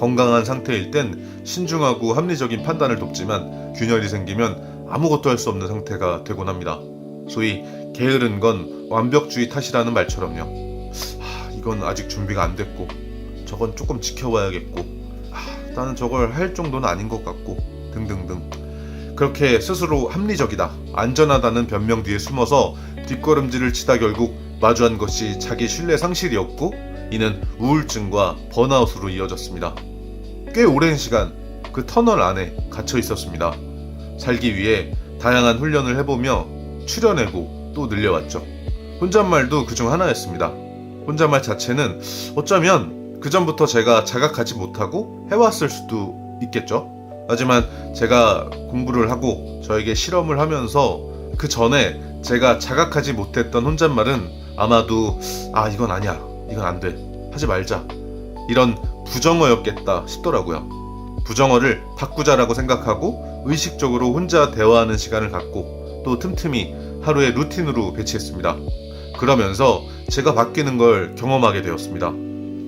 건강한 상태일 땐 신중하고 합리적인 판단을 돕지만 균열이 생기면 아무것도 할 수 없는 상태가 되곤 합니다. 소위 게으른 건 완벽주의 탓이라는 말처럼요. 아, 이건 아직 준비가 안 됐고 저건 조금 지켜봐야겠고 아, 나는 저걸 할 정도는 아닌 것 같고 등등등 그렇게 스스로 합리적이다 안전하다는 변명 뒤에 숨어서 뒷걸음질을 치다 결국 마주한 것이 자기 신뢰 상실이었고 이는 우울증과 번아웃으로 이어졌습니다. 꽤 오랜 시간 그 터널 안에 갇혀 있었습니다. 살기 위해 다양한 훈련을 해보며 추려내고 또 늘려왔죠. 혼잣말도 그중 하나였습니다. 혼잣말 자체는 어쩌면 그전부터 제가 자각하지 못하고 해왔을 수도 있겠죠. 하지만 제가 공부를 하고 저에게 실험을 하면서 그 전에 제가 자각하지 못했던 혼잣말은 아마도 아 이건 아니야 이건 안 돼 하지 말자 이런 부정어였겠다 싶더라고요. 부정어를 바꾸자라고 생각하고 의식적으로 혼자 대화하는 시간을 갖고 또 틈틈이 하루의 루틴으로 배치했습니다. 그러면서 제가 바뀌는 걸 경험하게 되었습니다.